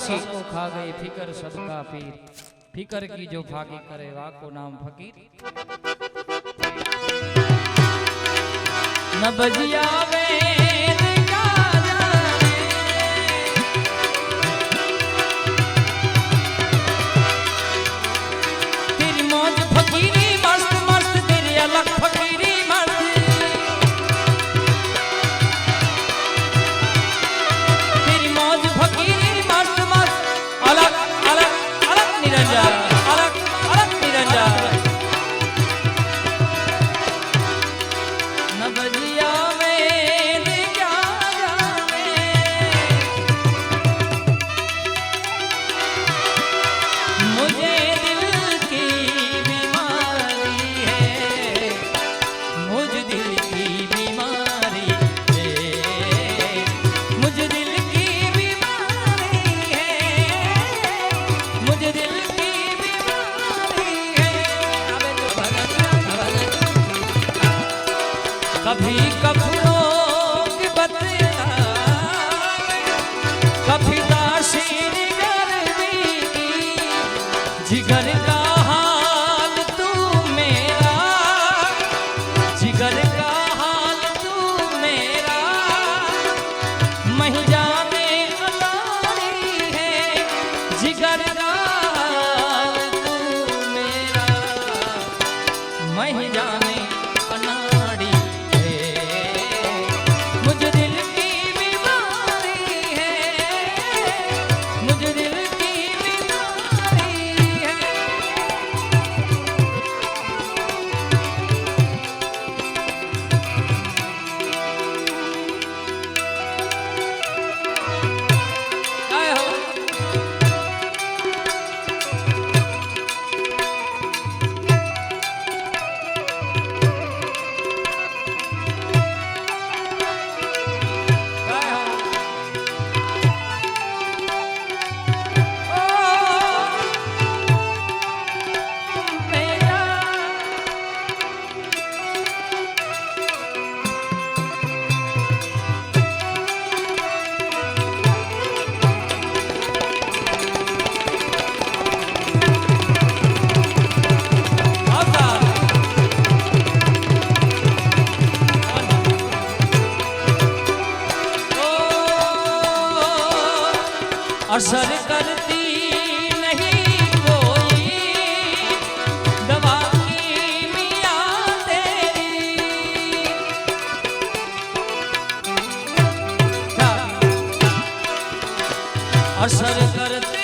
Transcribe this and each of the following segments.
ખાસી को खा गई फिकर सबका पीर फिकर की जो फाकी करे वाको नाम फकीर न बजिया वे असर करती नहीं कोई। दवा की मिया तेरी। हाँ। असर करती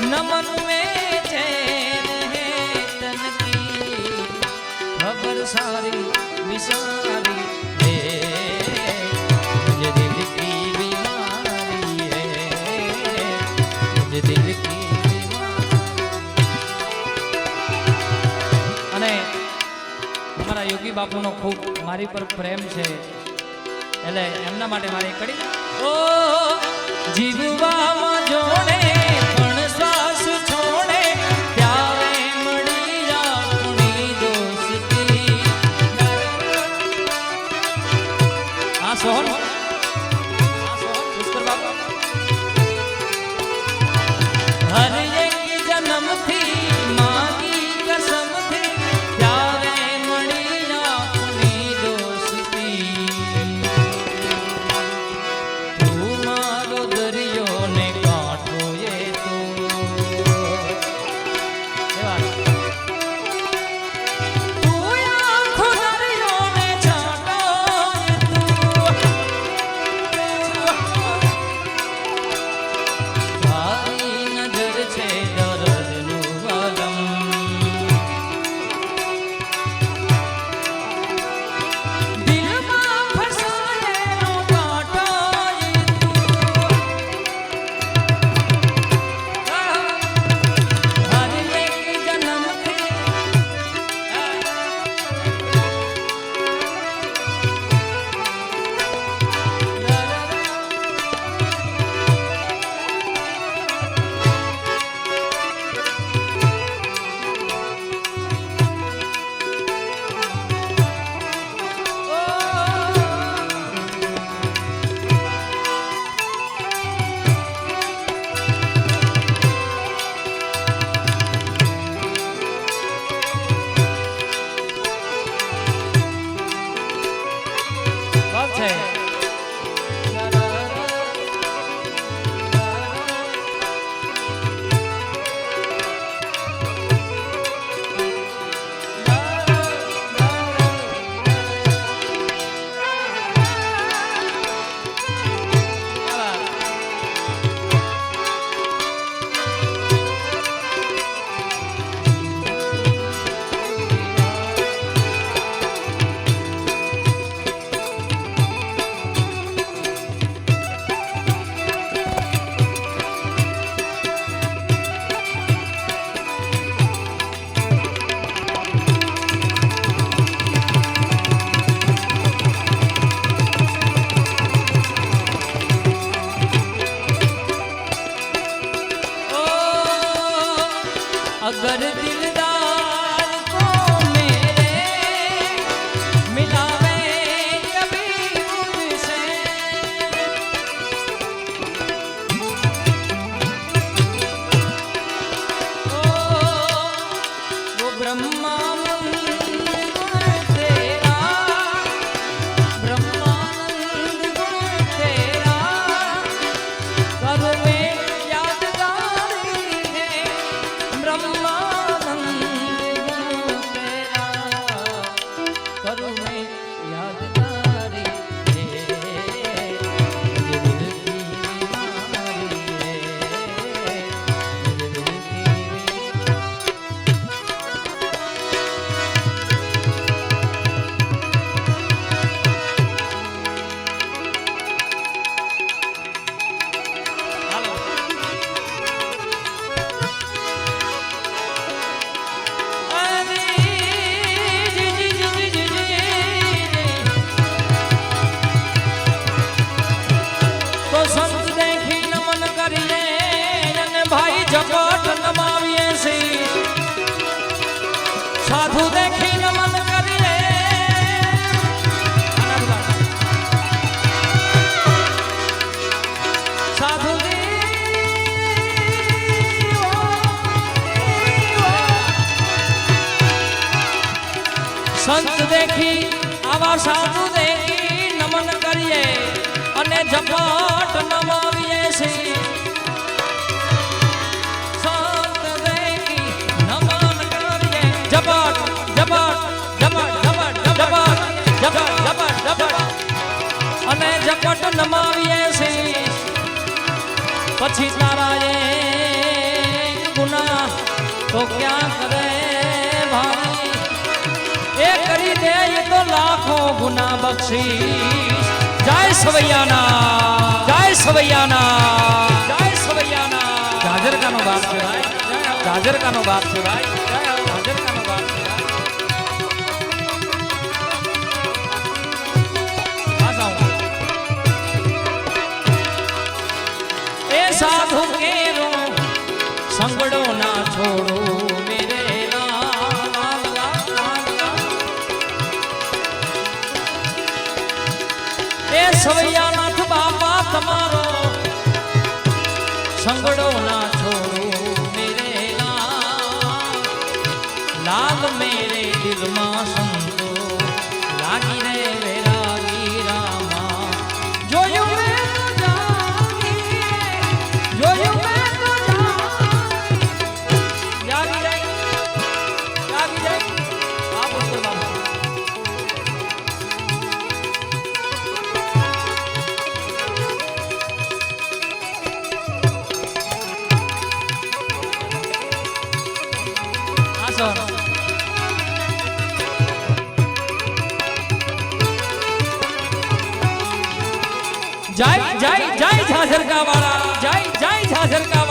નમન અને અમારા યોગી બાપુનો ખૂબ મારી પર પ્રેમ છે। એટલે એમના માટે મારે કડી ઓ જીવવામાં 对。તો સંત દેખી નમન કરીએ ભાઈ જગત નમાવીએ છીએ. સાધુ દેખી નમન કરીએ. સાધુ આવા સાધુ દેખી નમન કરીએ અને જપણ પછી તારા એ ગુના તો ક્યાં કરે ભાઈ એ કરી દે એ તો લાખો ગુના બક્ષી જય સવૈયાના જય સવૈયાના જય સવૈયાના જાજરકાનો બાપ છે ભાઈ જાજરકાનો બાપ છે ભાઈ સાધુ કેરો, સંગડો ના છોડો, મેરે એ સવૈયાનાથ બાપા તમારો, સંગડો ના છોડો, મેરે લાલ મેરે સર જય જય જય ઝાઝરકા વાળા જય જય ઝાઝરકા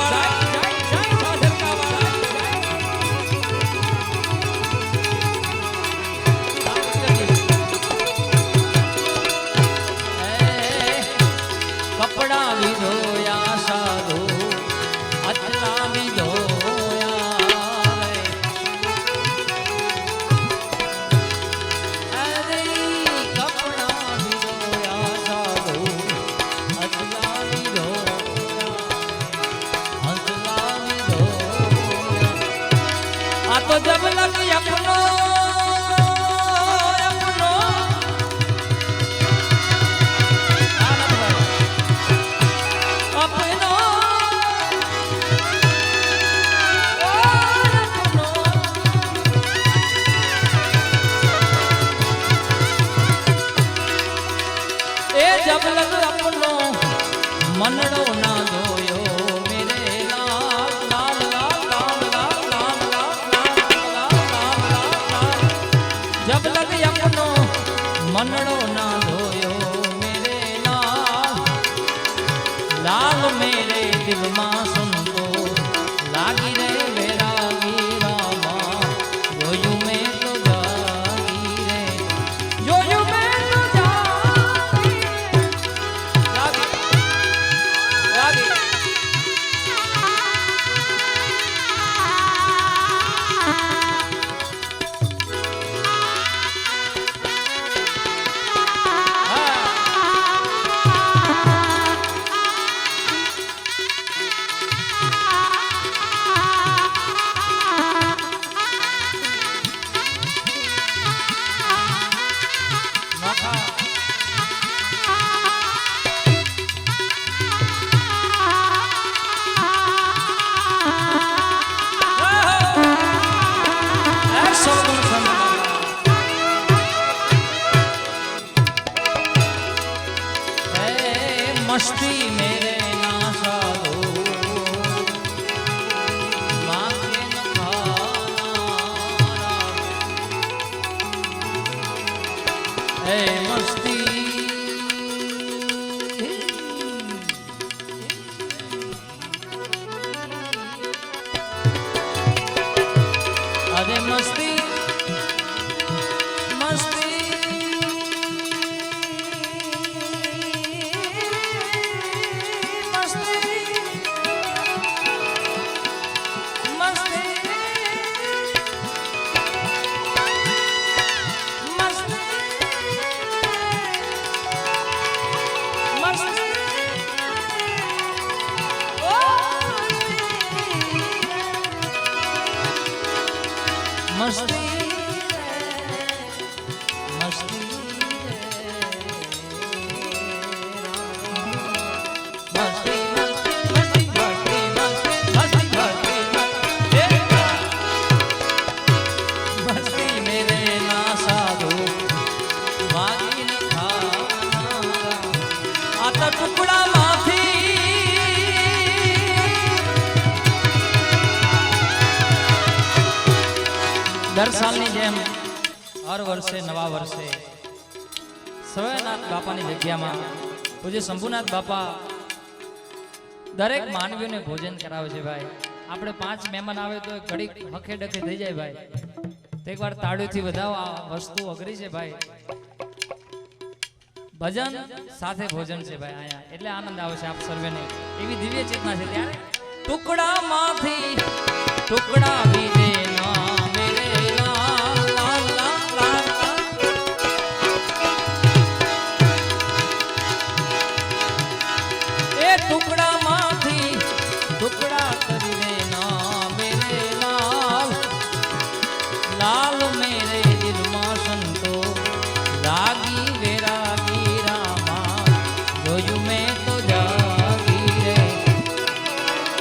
આહા हस्ती દર સાલની જેમ હર વર્ષે નવા વર્ષે સવયનાથ બાપાની જગ્યામાં પૂજ્ય શંભુનાથ બાપા દરેક માનવીઓને ભોજન કરાવે છે ભાઈ. આપણે પાંચ મહેમાન આવે તો ઘડીક હખે ડખે થઈ જાય ભાઈ. તો એકવાર તાળીઓથી વધાવો, આ વસ્તુ અઘરી છે ભાઈ. ભજન સાથે ભોજન છે ભાઈ અહીંયા. એટલે આનંદ આવે છે આપ સર્વેને. એવી દિવ્ય ચેતના છે. ત્યારે ટુકડામાંથી ટુકડા વિજે